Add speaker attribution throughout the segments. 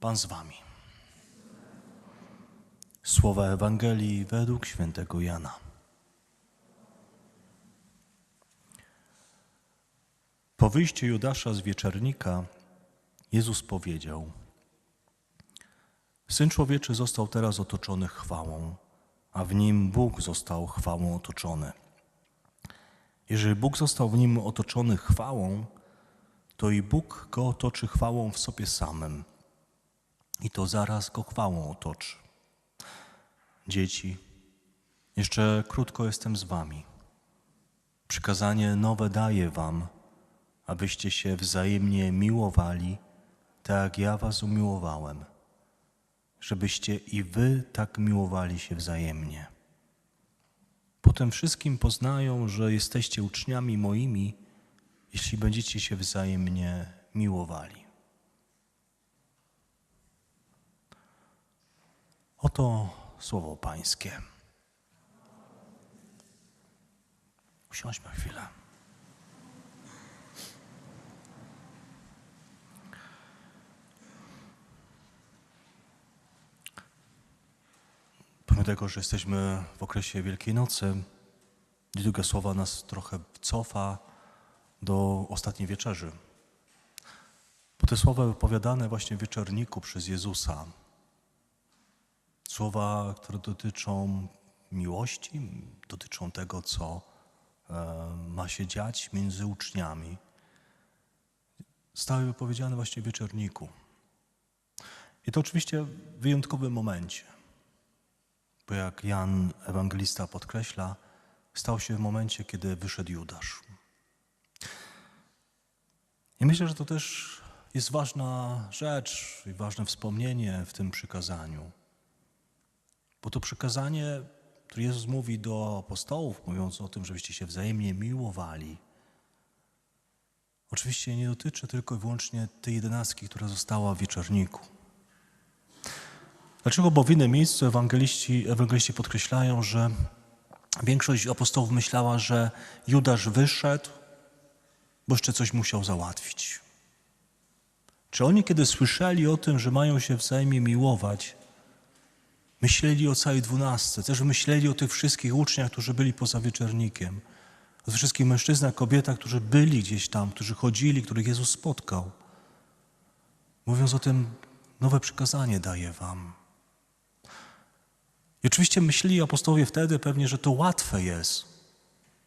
Speaker 1: Pan z wami. Słowa Ewangelii według świętego Jana. Po wyjściu Judasza z wieczernika Jezus powiedział: Syn człowieczy został teraz otoczony chwałą, a w nim Bóg został chwałą otoczony. Jeżeli Bóg został w nim otoczony chwałą, to i Bóg go otoczy chwałą w sobie samym. I to zaraz go chwałą otoczy. Dzieci, jeszcze krótko jestem z wami. Przykazanie nowe daję wam, abyście się wzajemnie miłowali, tak ja was umiłowałem, żebyście i wy tak miłowali się wzajemnie. Potem wszystkim poznają, że jesteście uczniami moimi, jeśli będziecie się wzajemnie miłowali. Oto słowo Pańskie. Usiądźmy chwilę. Pomimo tego, że jesteśmy w okresie Wielkiej Nocy, liturgia słowa nas trochę cofa do ostatniej wieczerzy. Bo te słowa wypowiadane właśnie w wieczorniku przez Jezusa, słowa, które dotyczą miłości, dotyczą tego, co e, ma się dziać między uczniami, zostały wypowiedziane właśnie w wieczorniku. I to oczywiście w wyjątkowym momencie, bo jak Jan Ewangelista podkreśla, stał się w momencie, kiedy wyszedł Judasz. I myślę, że to też jest ważna rzecz i ważne wspomnienie w tym przykazaniu. Bo to przykazanie, które Jezus mówi do apostołów, mówiąc o tym, żebyście się wzajemnie miłowali, oczywiście nie dotyczy tylko i wyłącznie tej jedenastki, która została w wieczorniku. Dlaczego? Bo w innym miejscu ewangeliści, ewangeliści podkreślają, że większość apostołów myślała, że Judasz wyszedł, bo jeszcze coś musiał załatwić. Czy oni, kiedy słyszeli o tym, że mają się wzajemnie miłować, myśleli o całej dwunastce, też myśleli o tych wszystkich uczniach, którzy byli poza wieczornikiem, o tych wszystkich mężczyznach, kobietach, którzy byli gdzieś tam, którzy chodzili, których Jezus spotkał. Mówiąc o tym, nowe przykazanie daję wam. I oczywiście myśleli apostołowie wtedy pewnie, że to łatwe jest,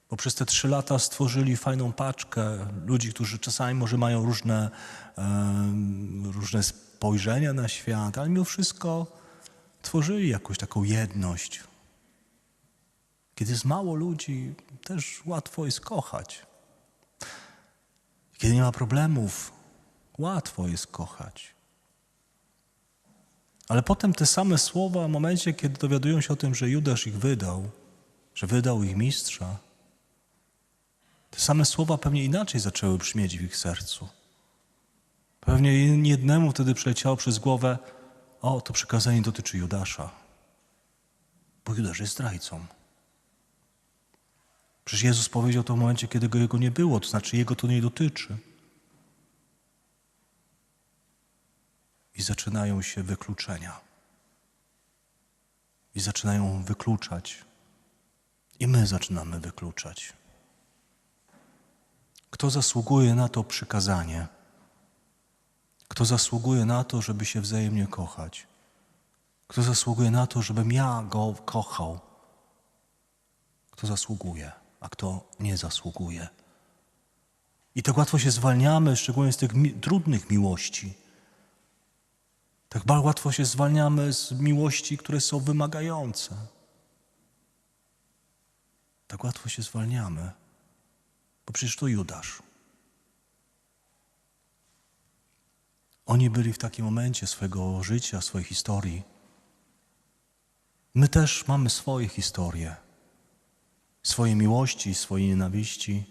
Speaker 1: bo przez te trzy lata stworzyli fajną paczkę ludzi, którzy czasami może mają różne, um, różne spojrzenia na świat, ale mimo wszystko tworzyli jakąś taką jedność. Kiedy jest mało ludzi, też łatwo jest kochać. Kiedy nie ma problemów, łatwo jest kochać. Ale potem te same słowa w momencie, kiedy dowiadują się o tym, że Judasz ich wydał, że wydał ich mistrza, te same słowa pewnie inaczej zaczęły brzmieć w ich sercu. Pewnie jednemu wtedy przeleciało przez głowę, o, to przykazanie dotyczy Judasza, bo Judasz jest zdrajcą. Przecież Jezus powiedział to w momencie, kiedy go jego nie było, to znaczy jego to nie dotyczy. I zaczynają się wykluczenia. I zaczynają wykluczać. I my zaczynamy wykluczać. Kto zasługuje na to przykazanie? Kto zasługuje na to, żeby się wzajemnie kochać? Kto zasługuje na to, żebym ja go kochał? Kto zasługuje, a kto nie zasługuje? I tak łatwo się zwalniamy, szczególnie z tych mi trudnych miłości. Tak bardzo łatwo się zwalniamy z miłości, które są wymagające. Tak łatwo się zwalniamy, bo przecież to Judasz. Oni byli w takim momencie swojego życia, swojej historii. My też mamy swoje historie, swoje miłości, swoje nienawiści.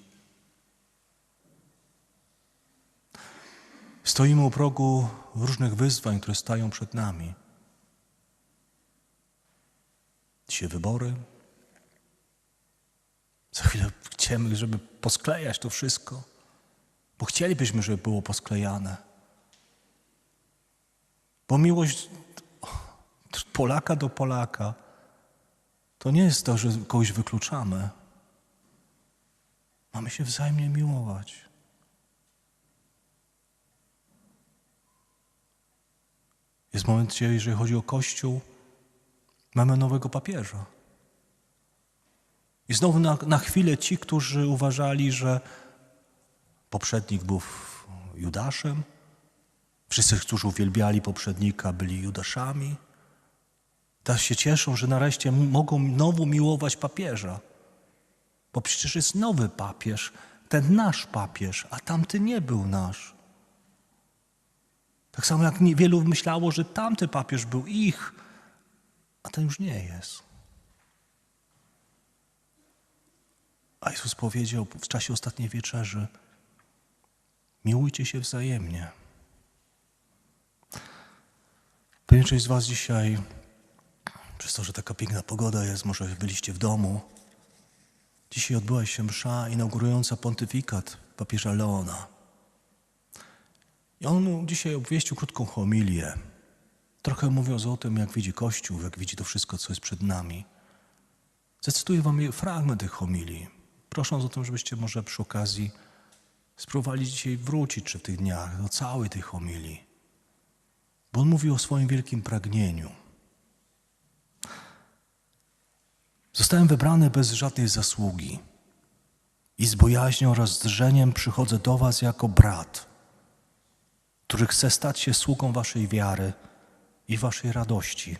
Speaker 1: Stoimy u progu różnych wyzwań, które stają przed nami. Dzisiaj wybory. Za chwilę chcemy, żeby posklejać to wszystko, bo chcielibyśmy, żeby było posklejane. Bo miłość Polaka do Polaka to nie jest to, że kogoś wykluczamy. Mamy się wzajemnie miłować. Jest moment, gdzie, jeżeli chodzi o Kościół, mamy nowego papieża. I znowu na, na chwilę ci, którzy uważali, że poprzednik był Judaszem, wszyscy, którzy uwielbiali poprzednika, byli Judaszami, teraz się cieszą, że nareszcie mogą znowu miłować papieża. Bo przecież jest nowy papież, ten nasz papież, a tamty nie był nasz. Tak samo jak wielu myślało, że tamty papież był ich, a ten już nie jest. A Jezus powiedział w czasie ostatniej wieczerzy: Miłujcie się wzajemnie. Pewnie część z Was dzisiaj, przez to, że taka piękna pogoda jest, może byliście w domu. Dzisiaj odbyła się msza inaugurująca pontyfikat papieża Leona. I on dzisiaj obwieścił krótką homilię, trochę mówiąc o tym, jak widzi Kościół, jak widzi to wszystko, co jest przed nami. Zacytuję wam fragment tych homilii, prosząc o to, żebyście może przy okazji spróbowali dzisiaj wrócić, czy w tych dniach, do całej tej homilii. Bo on mówi o swoim wielkim pragnieniu. Zostałem wybrany bez żadnej zasługi i z bojaźnią oraz drżeniem przychodzę do was jako brat, który chce stać się sługą waszej wiary i waszej radości,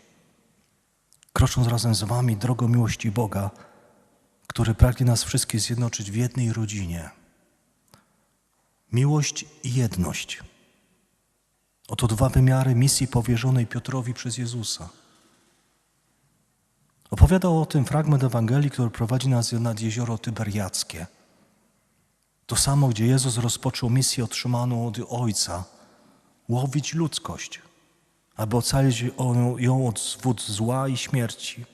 Speaker 1: krocząc razem z wami drogą miłości Boga, który pragnie nas wszystkich zjednoczyć w jednej rodzinie. Miłość i jedność. Oto dwa wymiary misji powierzonej Piotrowi przez Jezusa. Opowiadał o tym fragment Ewangelii, który prowadzi nas nad jezioro Tyberiackie. To samo, gdzie Jezus rozpoczął misję otrzymaną od Ojca łowić ludzkość, aby ocalić ją- od wód zła i śmierci.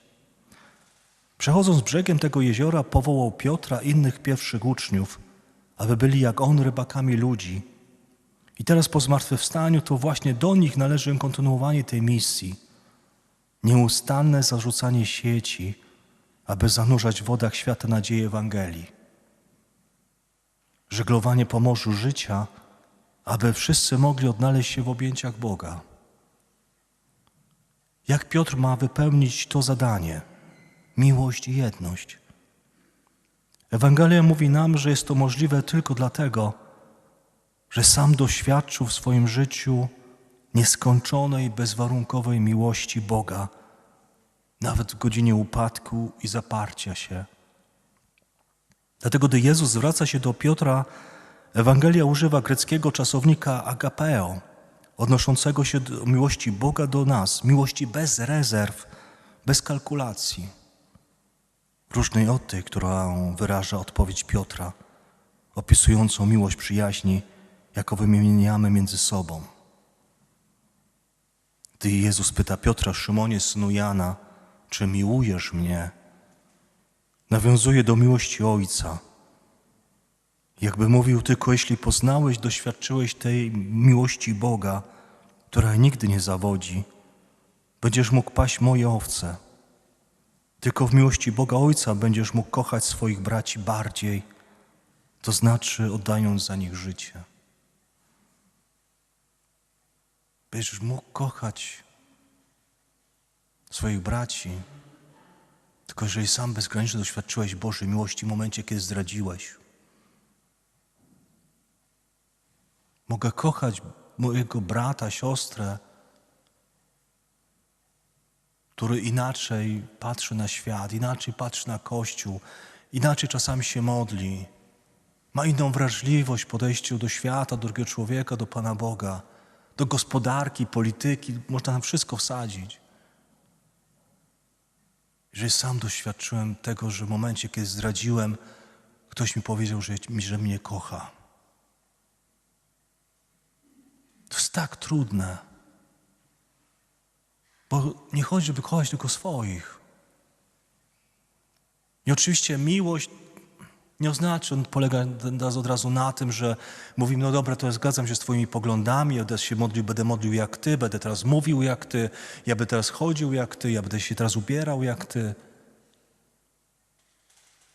Speaker 1: Przechodząc brzegiem tego jeziora, powołał Piotra i innych pierwszych uczniów, aby byli jak on rybakami ludzi. I teraz po zmartwychwstaniu to właśnie do nich należy kontynuowanie tej misji. Nieustanne zarzucanie sieci, aby zanurzać w wodach świata nadzieję Ewangelii. Żeglowanie po morzu życia, aby wszyscy mogli odnaleźć się w objęciach Boga. Jak Piotr ma wypełnić to zadanie? Miłość i jedność. Ewangelia mówi nam, że jest to możliwe tylko dlatego, że sam doświadczył w swoim życiu nieskończonej, bezwarunkowej miłości Boga, nawet w godzinie upadku i zaparcia się. Dlatego, gdy Jezus zwraca się do Piotra, Ewangelia używa greckiego czasownika agapeo, odnoszącego się do miłości Boga do nas, miłości bez rezerw, bez kalkulacji. Różnej od tej, którą wyraża odpowiedź Piotra, opisującą miłość przyjaźni, jaką wymieniamy między sobą. Gdy Jezus pyta Piotra, Szymonie, synu Jana, czy miłujesz mnie? Nawiązuje do miłości Ojca. Jakby mówił tylko, jeśli poznałeś, doświadczyłeś tej miłości Boga, która nigdy nie zawodzi, będziesz mógł paść moje owce. Tylko w miłości Boga Ojca będziesz mógł kochać swoich braci bardziej, to znaczy oddając za nich życie. Będziesz mógł kochać swoich braci, tylko jeżeli sam bezgranicznie doświadczyłeś Bożej miłości w momencie, kiedy zdradziłeś. Mogę kochać mojego brata, siostrę, który inaczej patrzy na świat, inaczej patrzy na Kościół, inaczej czasami się modli, ma inną wrażliwość w podejściu do świata, do drugiego człowieka, do Pana Boga, do gospodarki, polityki, można tam wszystko wsadzić. Jeżeli sam doświadczyłem tego, że w momencie, kiedy zdradziłem, ktoś mi powiedział, że, że mnie kocha. To jest tak trudne. Bo nie chodzi, żeby kochać tylko swoich. I oczywiście miłość Nie oznacza, on polega od razu na tym, że mówimy, no dobra, to ja zgadzam się z twoimi poglądami, ja teraz się modlił, będę modlił jak ty, będę teraz mówił jak ty, ja będę teraz chodził jak ty, ja będę się teraz ubierał jak ty.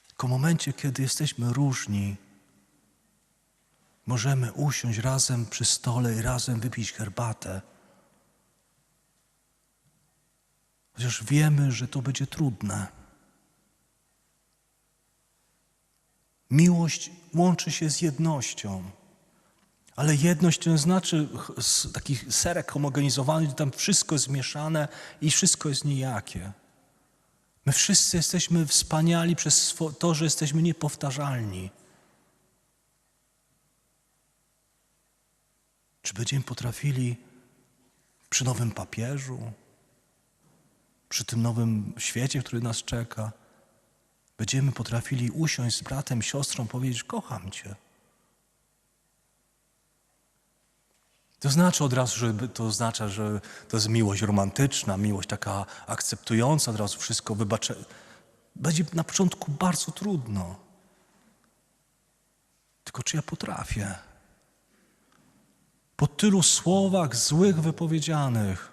Speaker 1: Tylko w momencie, kiedy jesteśmy różni, możemy usiąść razem przy stole i razem wypić herbatę. Chociaż wiemy, że to będzie trudne. Miłość łączy się z jednością. Ale jedność to nie znaczy taki serek homogenizowany, gdzie tam wszystko jest zmieszane i wszystko jest nijakie. My wszyscy jesteśmy wspaniali przez to, że jesteśmy niepowtarzalni. Czy będziemy potrafili przy nowym papieżu, przy tym nowym świecie, który nas czeka, będziemy potrafili usiąść z bratem, siostrą, powiedzieć: Kocham Cię. To znaczy od razu, że to oznacza, że to jest miłość romantyczna, miłość taka akceptująca, od razu wszystko wybaczę. Będzie na początku bardzo trudno. Tylko czy ja potrafię? Po tylu słowach złych wypowiedzianych,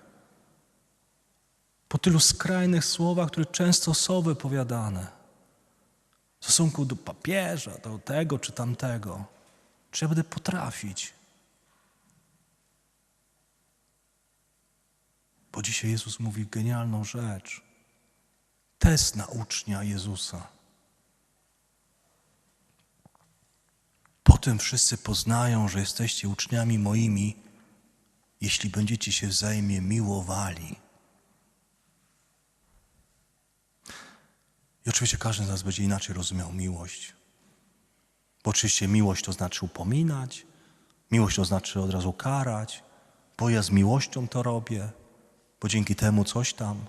Speaker 1: po tylu skrajnych słowach, które często są wypowiadane, w stosunku do papieża, do tego czy tamtego, czy ja będę potrafić? Bo dzisiaj Jezus mówi genialną rzecz. Test na ucznia Jezusa. Potem wszyscy poznają, że jesteście uczniami moimi, jeśli będziecie się wzajemnie miłowali. I oczywiście każdy z nas będzie inaczej rozumiał miłość. Bo oczywiście miłość to znaczy upominać, miłość to znaczy od razu karać, bo ja z miłością to robię, bo dzięki temu coś tam.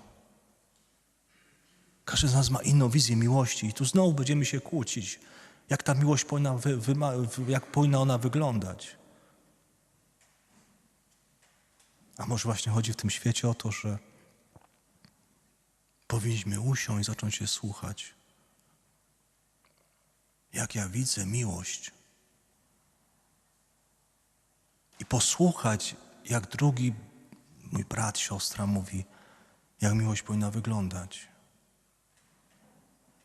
Speaker 1: Każdy z nas ma inną wizję miłości i tu znowu będziemy się kłócić, jak ta miłość powinna, wy, wy, jak powinna ona wyglądać. A może właśnie chodzi w tym świecie o to, że powinniśmy usiąść i zacząć się słuchać. Jak ja widzę miłość. I posłuchać, jak drugi mój brat, siostra mówi, jak miłość powinna wyglądać.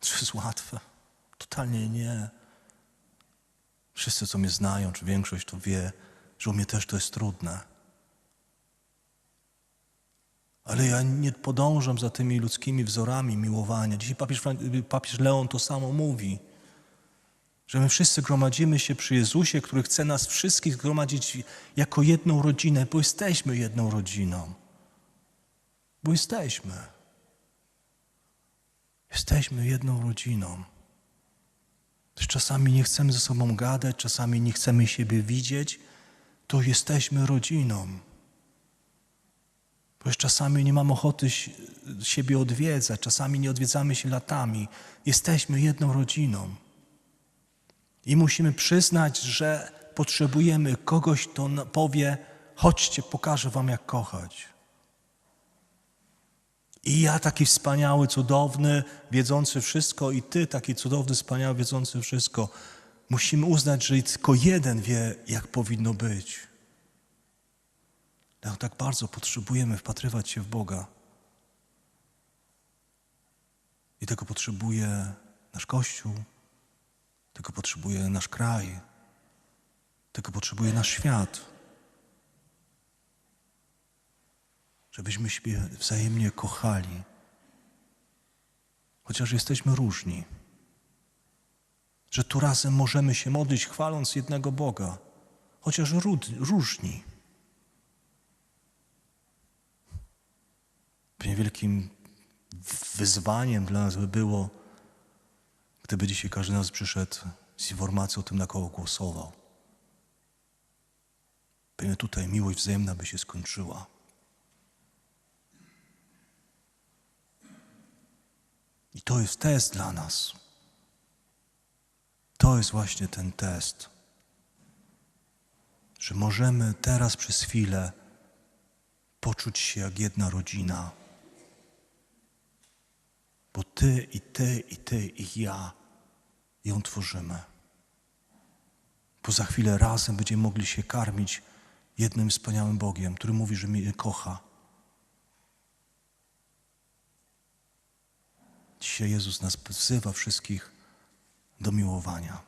Speaker 1: Czy jest łatwe? Totalnie nie. Wszyscy, co mnie znają, czy większość to wie, że u mnie też to jest trudne. Ale ja nie podążam za tymi ludzkimi wzorami miłowania. Dzisiaj papież, papież Leon to samo mówi, że my wszyscy gromadzimy się przy Jezusie, który chce nas wszystkich zgromadzić jako jedną rodzinę, bo jesteśmy jedną rodziną. Bo jesteśmy. Jesteśmy jedną rodziną. Czasami nie chcemy ze sobą gadać, czasami nie chcemy siebie widzieć, to jesteśmy rodziną. Już czasami nie mam ochoty siebie odwiedzać, czasami nie odwiedzamy się latami. Jesteśmy jedną rodziną. I musimy przyznać, że potrzebujemy kogoś, kto powie: chodźcie, pokażę wam, jak kochać. I ja taki wspaniały, cudowny, wiedzący wszystko, i ty taki cudowny, wspaniały, wiedzący wszystko. Musimy uznać, że tylko jeden wie, jak powinno być. Dlatego tak bardzo potrzebujemy wpatrywać się w Boga. I tego potrzebuje nasz Kościół, tego potrzebuje nasz kraj, tego potrzebuje nasz świat. Żebyśmy siebie wzajemnie kochali, chociaż jesteśmy różni. Że tu razem możemy się modlić, chwaląc jednego Boga, chociaż różni. Wielkim wyzwaniem dla nas by było, gdyby dzisiaj każdy z nas przyszedł z informacją o tym, na kogo głosował. Pewnie tutaj miłość wzajemna by się skończyła. I to jest test dla nas. To jest właśnie ten test, że możemy teraz przez chwilę poczuć się jak jedna rodzina. Bo Ty i Ty i Ty i ja ją tworzymy. Bo za chwilę razem będziemy mogli się karmić jednym wspaniałym Bogiem, który mówi, że mnie kocha. Dzisiaj Jezus nas wzywa wszystkich do miłowania.